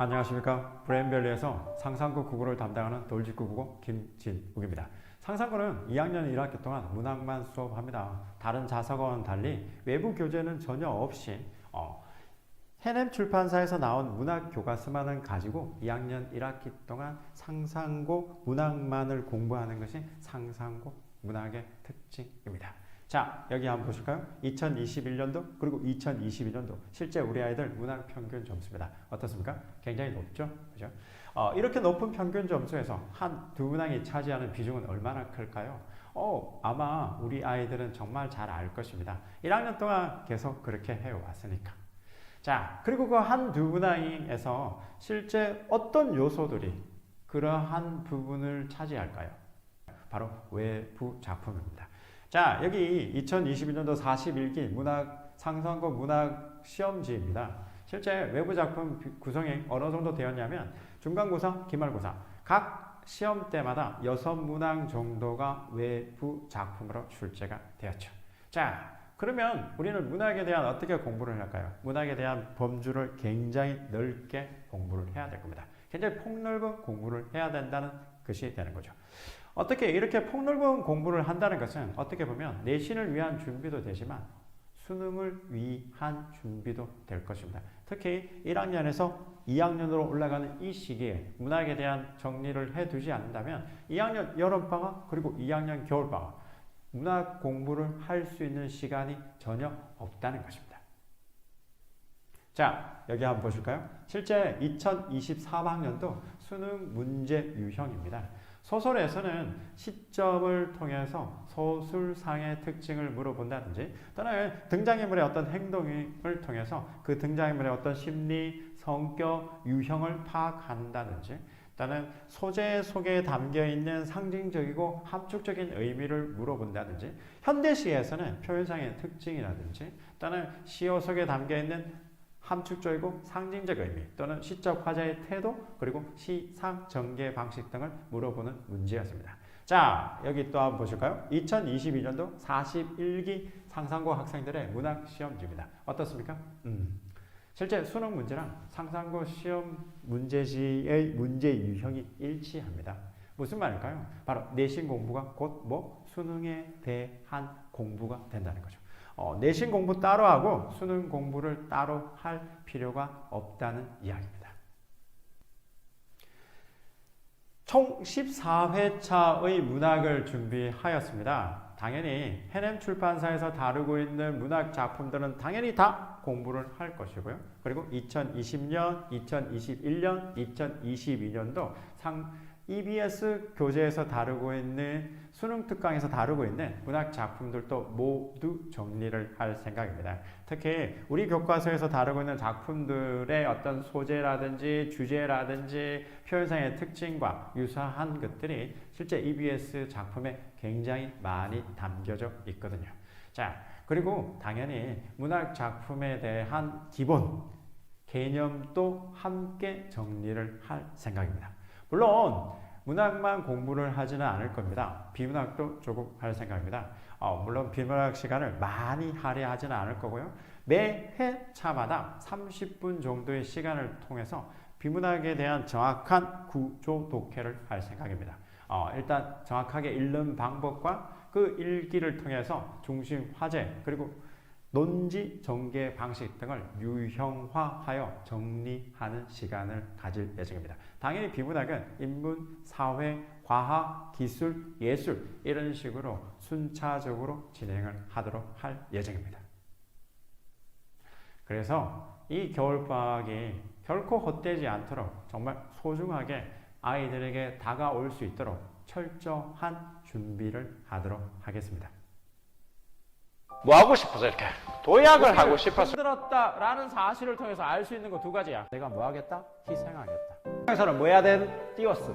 안녕하십니까 브레인밸리에서 상상고 국어를 담당하는 돌직구 국어 김진욱입니다. 상상고는 2학년 1학기 동안 문학만 수업합니다. 다른 자사고와는 달리 외부 교재는 전혀 없이 어, 해냄 출판사에서 나온 문학 교과서만을 가지고 2학년 1학기 동안 상상고 문학만을 공부하는 것이 상상고 문학의 특징입니다. 자, 여기 한번 보실까요? 2021년도 그리고 2022년도 실제 우리 아이들 문학 평균 점수입니다. 어떻습니까? 굉장히 높죠? 그죠? 어, 이렇게 높은 평균 점수에서 한 두 문항이 차지하는 비중은 얼마나 클까요? 어, 아마 우리 아이들은 정말 잘 알 것입니다. 1학년 동안 계속 그렇게 해왔으니까. 자, 그리고 그 한 두 문항에서 실제 어떤 요소들이 그러한 부분을 차지할까요? 바로 외부 작품입니다. 자, 여기 2021년도 41기 문학 상상고 문학 시험지입니다. 실제 외부 작품 구성이 어느 정도 되었냐면 중간고사, 기말고사 각 시험 때마다 여섯 문항 정도가 외부 작품으로 출제가 되었죠. 자, 그러면 우리는 문학에 대한 어떻게 공부를 할까요? 문학에 대한 범주를 굉장히 넓게 공부를 해야 될 겁니다. 굉장히 폭넓은 공부를 해야 된다는 것이 되는 거죠. 어떻게 이렇게 폭넓은 공부를 한다는 것은 어떻게 보면 내신을 위한 준비도 되지만 수능을 위한 준비도 될 것입니다. 특히 1학년에서 2학년으로 올라가는 이 시기에 문학에 대한 정리를 해두지 않는다면 2학년 여름방학 그리고 2학년 겨울방학 문학 공부를 할 수 있는 시간이 전혀 없다는 것입니다. 자, 여기 한번 보실까요? 실제 2024학년도 수능 문제 유형입니다. 소설에서는 시점을 통해서 소술상의 특징을 물어본다든지 또는 등장인물의 어떤 행동을 통해서 그 등장인물의 어떤 심리, 성격, 유형을 파악한다든지 또는 소재 속에 담겨 있는 상징적이고 함축적인 의미를 물어본다든지 현대시에서는 표현상의 특징이라든지 또는 시어 속에 담겨 있는 함축적이고 상징적 의미 또는 시적 화자의 태도 그리고 시상 전개 방식 등을 물어보는 문제였습니다. 자 여기 또 한번 보실까요? 2022년도 41기 상상고 학생들의 문학 시험지입니다. 어떻습니까? 음. 실제 수능 문제랑 상상고 시험 문제지의 문제 유형이 일치합니다. 무슨 말일까요? 바로 내신 공부가 곧 뭐 수능에 대한 공부가 된다는 거죠. 어, 내신 공부 따로 하고 수능 공부를 따로 할 필요가 없다는 이야기입니다. 총 14회차의 문학을 준비하였습니다. 당연히 해냄 출판사에서 다루고 있는 문학 작품들은 당연히 다 공부를 할 것이고요. 그리고 2020년, 2021년, 2022년도 상 EBS 교재에서 다루고 있는 수능 특강에서 다루고 있는 문학 작품들도 모두 정리를 할 생각입니다. 특히 우리 교과서에서 다루고 있는 작품들의 어떤 소재라든지 주제라든지 표현상의 특징과 유사한 것들이 실제 EBS 작품에 굉장히 많이 담겨져 있거든요. 자, 그리고 당연히 문학 작품에 대한 기본 개념도 함께 정리를 할 생각입니다. 물론 문학만 공부를 하지는 않을 겁니다. 비문학도 조금 할 생각입니다. 어, 물론 비문학 시간을 많이 할애하지는 않을 거고요. 매 회차마다 30분 정도의 시간을 통해서 비문학에 대한 정확한 구조 독해를 할 생각입니다. 어, 일단 정확하게 읽는 방법과 그 읽기를 통해서 중심 화제 그리고 논지 전개 방식 등을 유형화하여 정리하는 시간을 가질 예정입니다. 당연히 비문학은 인문, 사회, 과학, 기술, 예술 이런 식으로 순차적으로 진행을 하도록 할 예정입니다. 그래서 이 겨울방학이 결코 헛되지 않도록 정말 소중하게 아이들에게 다가올 수 있도록 철저한 준비를 하도록 하겠습니다. 뭐 하고 싶어서 이렇게 도약을 하고 싶어서 들었다라는 사실을 통해서 알 수 있는 거 두 가지야. 내가 뭐 하겠다? 희생하겠다. 세상에서는 뭐 해야 된? 띄웠어